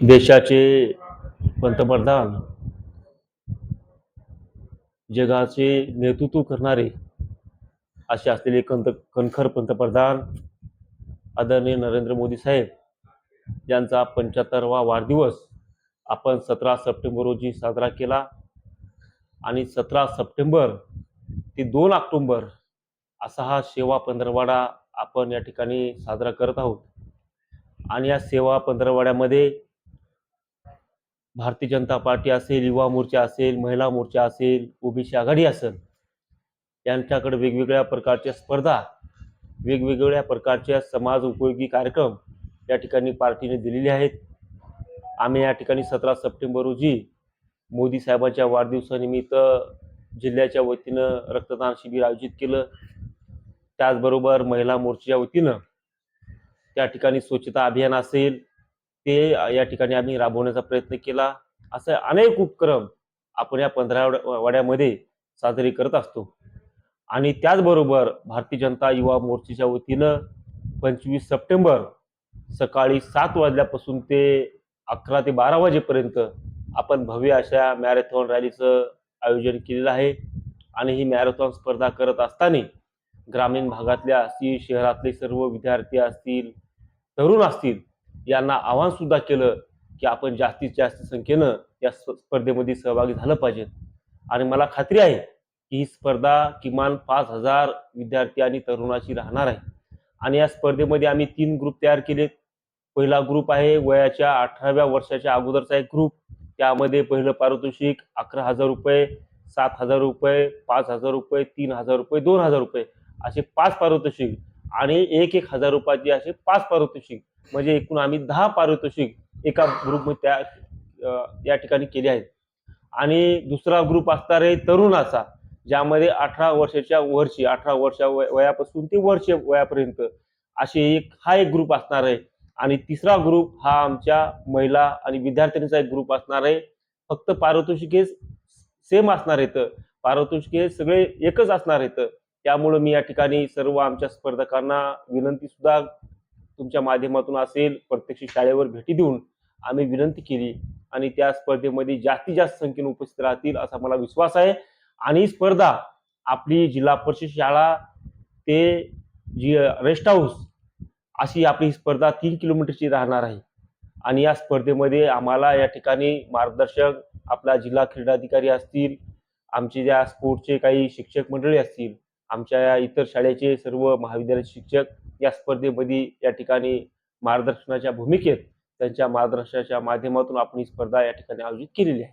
देशाचे पंतप्रधान जगाचे नेतृत्व करणारे असे असलेले कंत कणखर पंतप्रधान आदरणीय नरेंद्र मोदी साहेब यांचा पंच्याहत्तरवा वाढदिवस आपण सतरा सप्टेंबर रोजी साजरा केला आणि सतरा सप्टेंबर ते दोन ऑक्टोंबर असा हा सेवा पंधरवाडा आपण या ठिकाणी साजरा करत आहोत. आणि या सेवा पंधरवाड्यामध्ये भारतीय जनता पार्टी असेल युवा मोर्चा असेल महिला मोर्चा असेल ओबीसी आघाडी असेल यांच्याकडे वेगवेगळ्या प्रकारच्या स्पर्धा वेगवेगळ्या प्रकारच्या समाज उपयोगी कार्यक्रम या ठिकाणी पार्टीने दिलेले आहेत. आम्ही या ठिकाणी सतरा सप्टेंबर रोजी मोदी साहेबांच्या वाढदिवसानिमित्त जिल्ह्याच्या वतीनं रक्तदान शिबिर आयोजित केलं. त्याचबरोबर महिला मोर्चाच्या वतीनं त्या ठिकाणी स्वच्छता अभियान असेल ते या ठिकाणी आम्ही राबवण्याचा प्रयत्न केला. असे अनेक उपक्रम आपण या पंधरा वाड्यामध्ये साजरी करत असतो. आणि त्याचबरोबर भारतीय जनता युवा मोर्चाच्या वतीनं पंचवीस सप्टेंबर सकाळी सात वाजल्यापासून ते अकरा ते बारा वाजेपर्यंत आपण भव्य अशा मॅरेथॉन रॅलीचं आयोजन केलेलं आहे. आणि ही मॅरेथॉन स्पर्धा करत असताना ग्रामीण भागातल्या असतील शहरातले सर्व विद्यार्थी असतील तरुण असतील यांना आव्हान सुद्धा केलं की आपण जास्तीत जास्त संख्येनं या स्प- स्पर्धेमध्ये सहभागी झालं पाहिजे. आणि मला खात्री आहे की ही स्पर्धा किमान पाच हजार विद्यार्थी आणि तरुणाची राहणार आहे. आणि या स्पर्धेमध्ये आम्ही तीन ग्रुप तयार केलेत. पहिला ग्रुप आहे वयाच्या अठराव्या वर्षाच्या अगोदरचा एक ग्रुप त्यामध्ये पहिलं पारितोषिक अकरा हजार रुपये सात हजार रुपये पाच हजार रुपये तीन हजार रुपये दोन हजार रुपये असे पाच पारितोषिक आणि एक एक हजार रुपयाचे असे पाच पारितोषिक म्हणजे एकूण आम्ही दहा पारितोषिक एका ग्रुपमध्ये त्या या ठिकाणी केले आहेत. आणि दुसरा ग्रुप असणार आहे तरुणाचा ज्यामध्ये अठरा वर्षाच्या वरची अठरा वर्षा वयापासून ते वर्ष वयापर्यंत असे एक हा एक ग्रुप असणार आहे. आणि तिसरा ग्रुप हा आमच्या महिला आणि विद्यार्थ्यांचा एक ग्रुप असणार आहे. फक्त पारितोषिक हे सेम असणार आहेत. पारितोषिक हे सगळे एकच असणार आहेत. त्यामुळं मी या ठिकाणी सर्व आमच्या स्पर्धकांना विनंती सुद्धा तुमच्या माध्यमातून असेल प्रत्यक्ष शाळेवर भेटी देऊन आम्ही विनंती केली आणि त्या स्पर्धेमध्ये जास्तीत जास्त संख्येने उपस्थित राहतील असा मला विश्वास आहे. आणि स्पर्धा आपली जिल्हा परिषद शाळा ते जी रेस्ट हाऊस अशी आपली स्पर्धा तीन किलोमीटरची राहणार आहे. आणि या स्पर्धेमध्ये आम्हाला या ठिकाणी मार्गदर्शक आपला जिल्हा क्रीडाधिकारी असतील आमचे ज्या स्पोर्टचे काही शिक्षक मंडळी असतील आमच्या या इतर शाळेचे सर्व महाविद्यालयाचे शिक्षक या स्पर्धेमध्ये या ठिकाणी मार्गदर्शनाच्या भूमिकेत त्यांच्या मार्गदर्शनाच्या माध्यमातून आपण ही स्पर्धा या ठिकाणी आयोजित केलेली आहे.